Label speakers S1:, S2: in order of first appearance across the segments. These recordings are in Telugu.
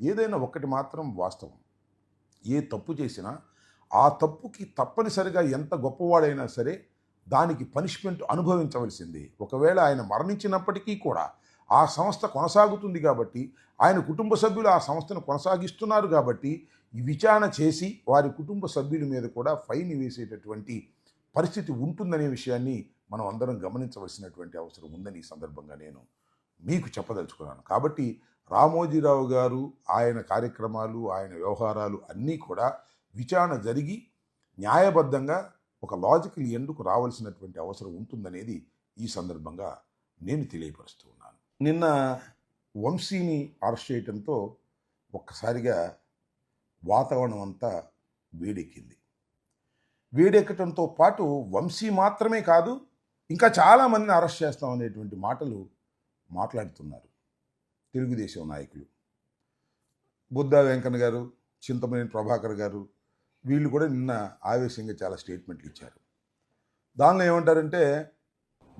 S1: ఏదైనా ఒకటి మాత్రం వాస్తవం. ఏ తప్పు చేసినా ఆ తప్పుకి తప్పనిసరిగా ఎంత గొప్పవాడైనా సరే దానికి పనిష్మెంట్ అనుభవించవలసింది. ఒకవేళ ఆయన మరణించినప్పటికీ కూడా ఆ సంస్థ కొనసాగుతుంది కాబట్టి ఆయన కుటుంబ సభ్యులు ఆ సంస్థను కొనసాగిస్తున్నారు కాబట్టి ఈ విచారణ చేసి వారి కుటుంబ సభ్యుల మీద కూడా ఫైన్ వేసేటటువంటి పరిస్థితి ఉంటుందనే విషయాన్ని మనం అందరం గమనించవలసినటువంటి అవసరం ఉందని ఈ సందర్భంగా నేను మీకు చెప్పదలుచుకున్నాను. కాబట్టి రామోజీరావు గారు ఆయన కార్యక్రమాలు ఆయన వ్యవహారాలు అన్నీ కూడా విచారణ జరిగి న్యాయబద్ధంగా ఒక లాజికల్ ఎండుకు రావాల్సినటువంటి అవసరం ఉంటుందనేది ఈ సందర్భంగా నేను తెలియపరుస్తూ ఉన్నాను. నిన్న వంశీని అరెస్ట్ చేయడంతో ఒక్కసారిగా వాతావరణం అంతా వేడెక్కింది. వేడెక్కడంతో పాటు వంశీ మాత్రమే కాదు ఇంకా చాలామందిని అరెస్ట్ చేస్తాం అనేటువంటి మాటలు మాట్లాడుతున్నారు. తెలుగుదేశం నాయకులు. బుద్ధా వెంకన్న గారు చింతమనేని ప్రభాకర్ గారు వీళ్ళు కూడా నిన్న ఆవేశంగా చాలా స్టేట్మెంట్లు ఇచ్చారు. దానిలో ఏమంటారంటే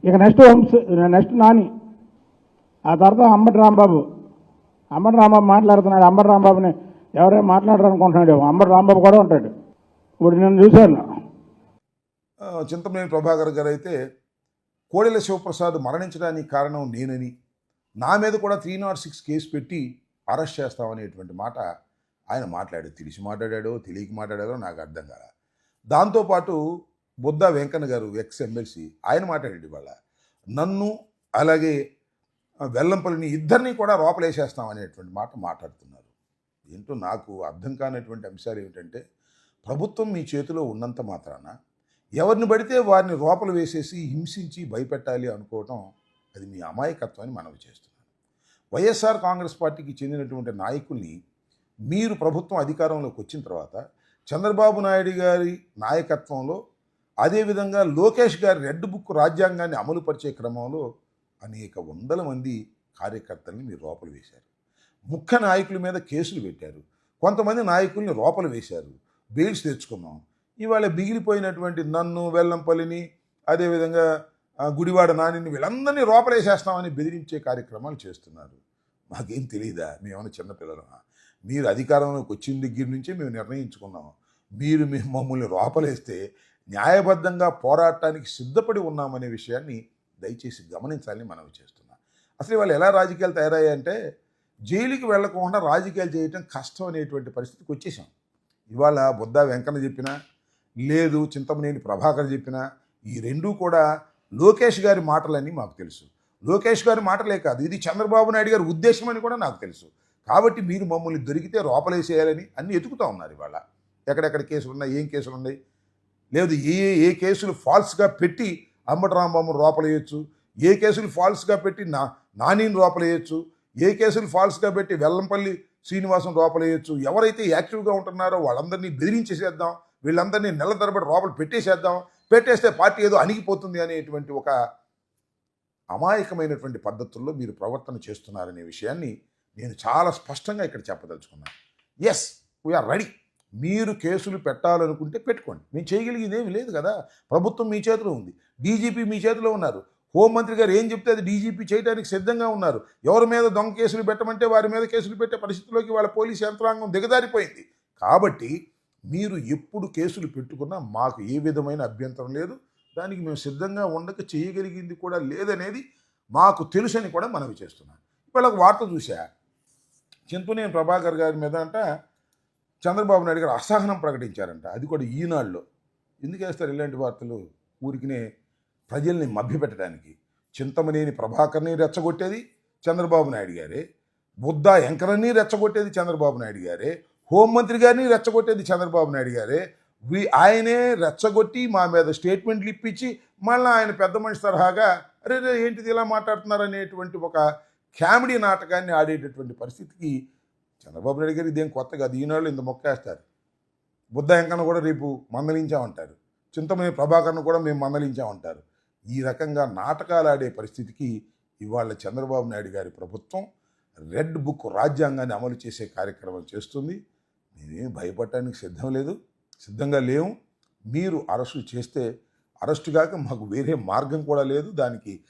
S2: ఇక నెక్స్ట్ నెక్స్ట్ నాని ఆ తర్వాత అంబటి రాంబాబు. అంబటి రాంబాబు మాట్లాడుతున్నాడు. అంబటి రాంబాబుని ఎవరైనా మాట్లాడరు అనుకుంటున్నాడు అంబటి రాంబాబు కూడా ఉంటాడు. ఇప్పుడు నేను చూశాను.
S1: చింతమనేని ప్రభాకర్ గారు అయితే కోడెల శివప్రసాద్ మరణించడానికి కారణం నేనని నా మీద కూడా త్రీ నాట్ సిక్స్ కేసు పెట్టి అరెస్ట్ చేస్తామనేటువంటి మాట ఆయన మాట్లాడాడు. తెలిసి మాట్లాడాడో తెలియక మాట్లాడాడో నాకు అర్థం కాల. దాంతోపాటు బుద్ధ వెంకన్న గారు ఎక్స్ ఎమ్మెల్సీ ఆయన మాట్లాడాడు ఇవాళ. నన్ను అలాగే వెల్లంపల్లిని ఇద్దరిని కూడా లోపలేసేస్తామనేటువంటి మాట మాట్లాడుతున్నారు. ఏంటో నాకు అర్థం కానటువంటి అంశాలు ఏమిటంటే ప్రభుత్వం మీ చేతిలో ఉన్నంత మాత్రాన ఎవరిని పడితే వారిని లోపల వేసేసి హింసించి భయపెట్టాలి అనుకోవటం అది మీ అమాయకత్వాన్ని మనవి చేస్తున్నాను వైఎస్ఆర్ కాంగ్రెస్ పార్టీకి చెందినటువంటి నాయకుల్ని మీరు ప్రభుత్వం అధికారంలోకి వచ్చిన తర్వాత చంద్రబాబు నాయుడు గారి నాయకత్వంలో అదేవిధంగా లోకేష్ గారి రెడ్ బుక్ రాజ్యాంగాన్ని అమలుపరిచే క్రమంలో అనేక వందల మంది కార్యకర్తల్ని మీరు లోపల వేశారు. ముఖ్య నాయకుల మీద కేసులు పెట్టారు. కొంతమంది నాయకుల్ని లోపల వేశారు. బెయిల్స్ తెచ్చుకున్నాం. ఇవాళ మిగిలిపోయినటువంటి నన్ను వెల్లంపల్లిని అదేవిధంగా గుడివాడ నానిని వీళ్ళందరినీ రోపలేసేస్తామని బెదిరించే కార్యక్రమాలు చేస్తున్నారు. మాకేం తెలియదా మేమేమైనా చిన్నపిల్లలమా మీరు అధికారంలోకి వచ్చిన దగ్గర నుంచే మేము నిర్ణయించుకున్నాం మీరు మేము మమ్మల్ని లోపలేస్తే న్యాయబద్ధంగా పోరాటానికి సిద్ధపడి ఉన్నామనే విషయాన్ని దయచేసి గమనించాలని మనవి చేస్తున్నాం. అసలు వాళ్ళు ఎలా రాజకీయాలు తయారయ్యాయంటే జైలుకి వెళ్ళకుండా రాజకీయాలు చేయటం కష్టం అనేటువంటి పరిస్థితికి వచ్చేసాం. ఇవాళ బుద్ధ వెంకన్న చెప్పినా లేదు చింతమనేని ప్రభాకర్ చెప్పినా ఈ రెండూ కూడా లోకేష్ గారి మాటలని మాకు తెలుసు. లోకేష్ గారి మాటలే కాదు ఇది చంద్రబాబు నాయుడు గారి ఉద్దేశం అని కూడా నాకు తెలుసు. కాబట్టి మీరు మమ్మల్ని దొరికితే లోపలేసేయాలని అన్ని ఎతుకుతూ ఉన్నారు ఇవాళ. ఎక్కడెక్కడ కేసులు ఉన్నాయి ఏం కేసులు ఉన్నాయి? లేదు ఏ ఏ- కేసులు ఫాల్స్గా పెట్టి అంబటరాంబాబు రాంబాబు ఏ కేసులు ఫాల్స్గా పెట్టి నా నానీని లోపలేయచ్చు ఏ కేసులు ఫాల్స్గా పెట్టి వెల్లంపల్లి శ్రీనివాసం లోపలేయచ్చు ఎవరైతే యాక్టివ్గా ఉంటున్నారో వాళ్ళందరినీ బెదిరించేసేద్దాం. వీళ్ళందరినీ నెల తరబడి లోపల పెట్టేసేద్దాం. పెట్టేస్తే పార్టీ ఏదో అణిగిపోతుంది అనేటువంటి ఒక అమాయకమైనటువంటి పద్ధతుల్లో మీరు ప్రవర్తన చేస్తున్నారనే విషయాన్ని నేను చాలా స్పష్టంగా ఇక్కడ చెప్పదలుచుకున్నాను. ఎస్ వీఆర్ రెడీ మీరు కేసులు పెట్టాలనుకుంటే పెట్టుకోండి. మేము చేయగలిగేది లేదు కదా. ప్రభుత్వం మీ చేతిలో ఉంది. డీజీపీ మీ చేతిలో ఉన్నారు. హోంమంత్రి గారు ఏం చెప్తే అది డీజీపీ చేయడానికి సిద్ధంగా ఉన్నారు. ఎవరి మీద దొంగ కేసులు పెట్టమంటే వారి మీద కేసులు పెట్టే పరిస్థితిలోకి వాళ్ళ పోలీసు యంత్రాంగం దిగదారిపోయింది కాబట్టి మీరు ఎప్పుడు కేసులు పెట్టుకున్నా మాకు ఏ విధమైన అభ్యంతరం లేదు. దానికి మేము సిద్ధంగా ఉండక చేయగలిగింది కూడా లేదనేది మాకు తెలుసని కూడా మనవి చేస్తున్నాను. ఇవాళ ఒక వార్త చూసా చింతనేని ప్రభాకర్ గారి మీద అంట చంద్రబాబు నాయుడు గారు అసహనం ప్రకటించారంట. అది కూడా ఈనాడులో. ఎందుకు వేస్తారు ఇలాంటి వార్తలు? ఊరికినే ప్రజల్ని మభ్యపెట్టడానికి. చింతమనేని ప్రభాకర్ని రెచ్చగొట్టేది చంద్రబాబు నాయుడు గారే. బుద్ధ ఎంకరని రెచ్చగొట్టేది చంద్రబాబు నాయుడు గారే. హోంమంత్రి గారిని రెచ్చగొట్టేది చంద్రబాబు నాయుడు గారే. వి ఆయనే రెచ్చగొట్టి మా మీద స్టేట్మెంట్లు ఇప్పించి మళ్ళీ ఆయన పెద్ద మనిషి తరహాగా అరే రే ఏంటిది ఇలా మాట్లాడుతున్నారు అనేటువంటి ఒక కామెడీ నాటకాన్ని ఆడేటటువంటి పరిస్థితికి చంద్రబాబు నాయుడు గారు ఇదేం కొత్త కాదు. ఈనాళ్ళు ఇంత మొక్కేస్తారు. బుద్ధ ఎంకన్న కూడా రేపు మందలించామంటారు. చింతమనే ప్రభాకర్ను కూడా మేము మందలించామంటారు. ఈ రకంగా నాటకాలు ఆడే పరిస్థితికి ఇవాళ చంద్రబాబు నాయుడు గారి ప్రభుత్వం రెడ్ బుక్ రాజ్యాంగాన్ని అమలు చేసే కార్యక్రమం చేస్తుంది. నేనేం భయపడటానికి సిద్ధం లేదు సిద్ధంగా లేవు. మీరు అరెస్టు చేస్తే అరెస్టు కాక మాకు వేరే మార్గం కూడా లేదు. దానికి